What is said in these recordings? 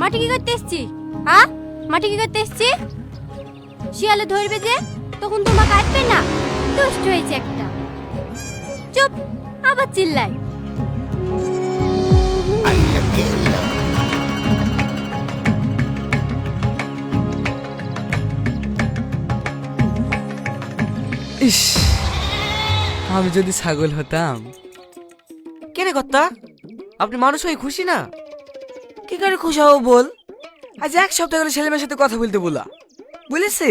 মাটি কি করতে এসছি? হ্যাঁ? মাটি কি করতে এসছি? শিয়ালে ধরবে যে তখন তোমাকে কাটবে না। দুষ্ট হয়েছে একটা। চুপ আবার চিল্লাই ইস আমি যদি ছাগল হতাম। কেনে কর্তা? আপনি মানুষ হয়ে খুশি না? কি করে খুশি হব বল? আজ এক সপ্তাহ গেলে ছেলে মেয়ের সাথে কথা বলতে বলা। বলেছে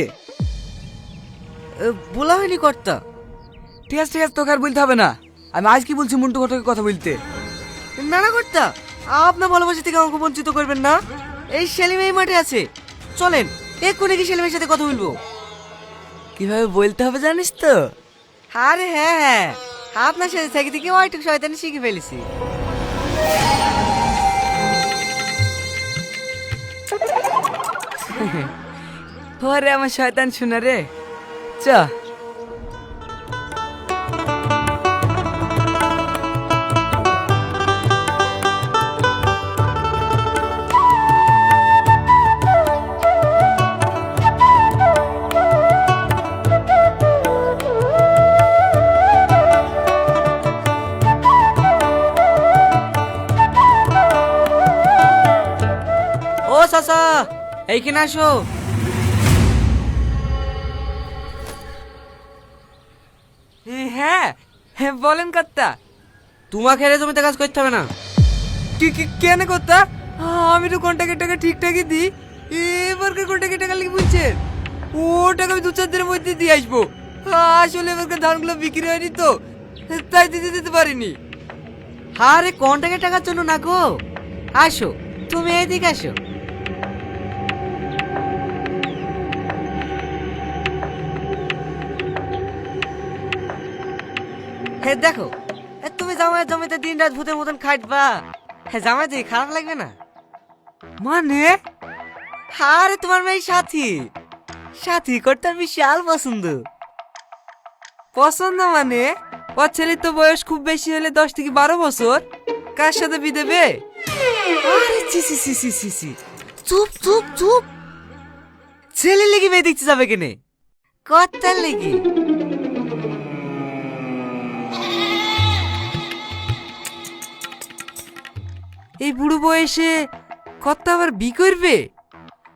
বলা হয়নি কর্তা। ঠিক আছে ঠিক আছে তোকে আর বলতে হবে না। আমি আজ কি বলছি মন্টু ঘটকের কথা বলতে? না না কর্তা। আপনার ভালোবাসা থেকে আমাকে বঞ্চিত করবেন না। এই সেলিম এই মাঠে আছে। চলেন এক্ষুনি কি সেলিমের সাথে কথা বলব? কীভাবে বলতে হবে জানিস তো? আরে হ্যাঁ হ্যাঁ। আপনার সাথে থেকে থেকে ওইটুকু শয়তানি শিখে ফেলেছি। ওরে আমার শয়তান শোনা রে চ ও সাসা এইখানে আসো। হ্যাঁ হ্যাঁ বলেন কর্তা। তোমাকে রে জমিতে কাজ করতে হবে না। কি কি কেন কর্তা? আমি তো কন্টাক্টের টাকা ঠিকঠাকই দিই। এবারকার কন্টাক্টের টাকা লিখে বলছেন ও টাকা আমি দু চার দিনের মধ্যে দিয়ে আসব। আসলে এবারকার ধানগুলো বিক্রি হয়নি তো তাই দিতে দিতে পারিনি। আরে কন্টাক্টের টাকার জন্য না গো? আসো তুমি এইদিকে আসো। হে দেখো। এ তুমি জামাইয়ের জমিতে দিন রাত ভূতের মতন খাটবা হ্যাঁ জামাই দিকে খারাপ লাগবে না? মানে? আরে তোমার মেয়ে সাথী। সাথী করতে বিশাল পছন্দ। পছন্দ মানে? ওর ছেলের তো বয়স খুব বেশি হলে দশ থেকে বারো বছর। কার সাথে বিয়ে দেবে? আরে সি সি সি সি সি সি চুপ চুপ চুপ। ছেলে লেগে মেয়ে দেখতে যাবে কেনে? কত্তার লেগে। এই বুড়ো বয়সে কত আবার বি করবে?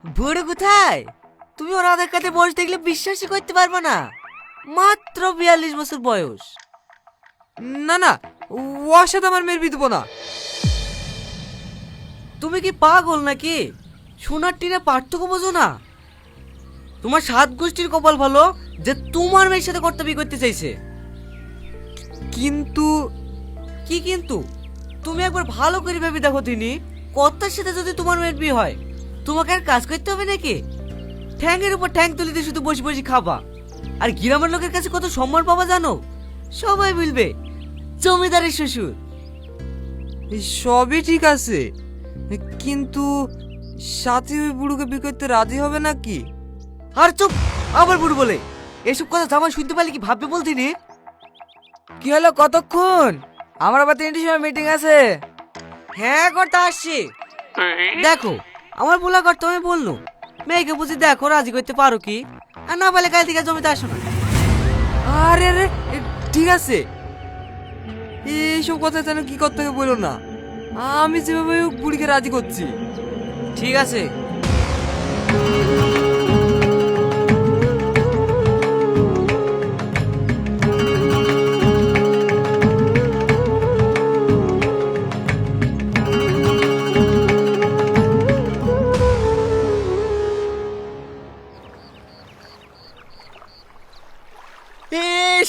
বুড়ো কোথায়? তুমি ওর আধার কার্ডে বয়স দেখলে বিশ্বাসই করতে পারবে না। মাত্র বিয়াল্লিশ বছর বয়স। না না, ওর সাথে আমার মেয়ের বিয়ে না। তুমি কি পাগল নাকি? সোনার টিনে পার্থক্য বোঝো না। তোমার সাত গোষ্ঠীর কপাল ভালো যে তোমার মেয়ের সাথে করতে বিয়ে করতে চাইছে। কিন্তু, কি কিন্তু? তুমি একবার ভালো করে ভেবে দেখো তিনি। কর্তার সাথে যদি তোমার মেয়ের বিয়ে হয় তোমাকে আর কাজ করতে হবে নাকি? ঠ্যাংয়ের উপর ঠ্যাং তুলে দিয়ে শুধু বসে বসে খাবা। আর গ্রামের লোকের কাছে কত সম্মান পাবা জানো? সবাই বলবে জমিদারের শ্বশুর। সবই ঠিক আছে কিন্তু সাথী ওই বুড়োকে বিয়ে করতে রাজি হবে নাকি? আর চুপ আবার বুড়ো বলে। এসব কথা জামাই শুনতে পারলে কি ভাববে বলতিনি কি হলো কতক্ষণ? আমার আবার তিনটির সময় মিটিং আছে। হ্যাঁ করতে আসছি। দেখো, আমার বলা কর্তা আমি বলল মেয়েকে বুঝি দেখো, রাজি করতে পারো কি? আর না বলে কাল থেকে জমিতে আসো না। আরে আরে ঠিক আছে। এইসব কথা যেন কি করতে হবে বলো না। আমি যেভাবে বুড়িকে রাজি করছি। ঠিক আছে।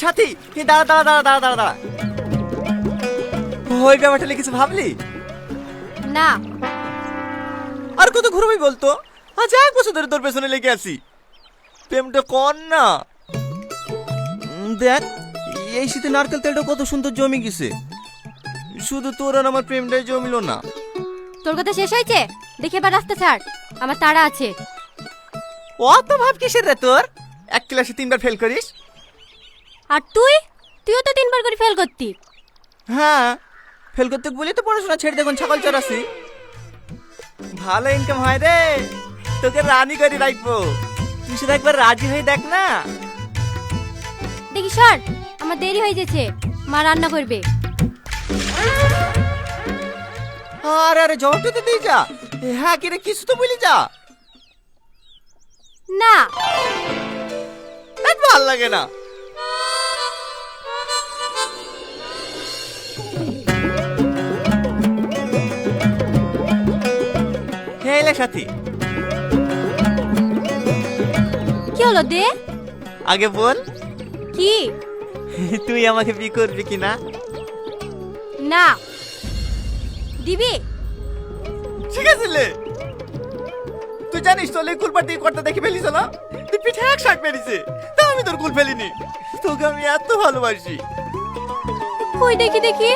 সাথী? এ দাঁড়া দাঁড়া দাঁড়া দাঁড়া দাঁড়া দাঁড়া। ওই ব্যাপারটা নিয়ে কিছু ভাবলি? না। আর কত ঘুরবি বলতো? আজ এক বছর ধরে তোর পেছনে লেগে আছি। প্রেমটা কর না। দেখ এই শীতে নারকেল তেলটা কত সুন্দর জমি গেছে। শুধু তোর আর আমার প্রেমটাই জমিল না। তোর কথা শেষ হয়েছে? দেখে এবার রাস্তা ছাড়। আমার তাড়া আছে। অত ভাব কিসের রে তোর? এক ক্লাসে তিনবার ফেল করিস? আর তুই? তুইও তো তিনবার করে ফেল করতি। হ্যাঁ ফেল করতে বলি তো পড়াশোনা ছেড়ে দেখুন ছাগল চড়াছি ভালো ইনকাম হয় রে তোকে রানি করে রাখব। তুই শুধু একবার রাজি হয়ে দেখ না। দেখি সর আমার দেরি হয়ে গেছে মা রান্না করবে। আরে আরে জবাব তো দিয়ে যা। হ্যাঁ কি রে কিছু তো বলি যা। না। ভালো লাগে না। সাথী। কি হলো দে? আগে বল। কি? তুই আমাকে বিয়ে করবি কি না। না দিবি? ঠিক আছে লে। তুই জানিস তো লে কুলপার দিয়ে কর্তা দেখে ফেলিস না? তুই পিঠে এক শাক মেরেছে। তা আমি তোর কুল ফেলিনি। তোকে আমি এত ভালোবাসি। ওই দেখি দেখি?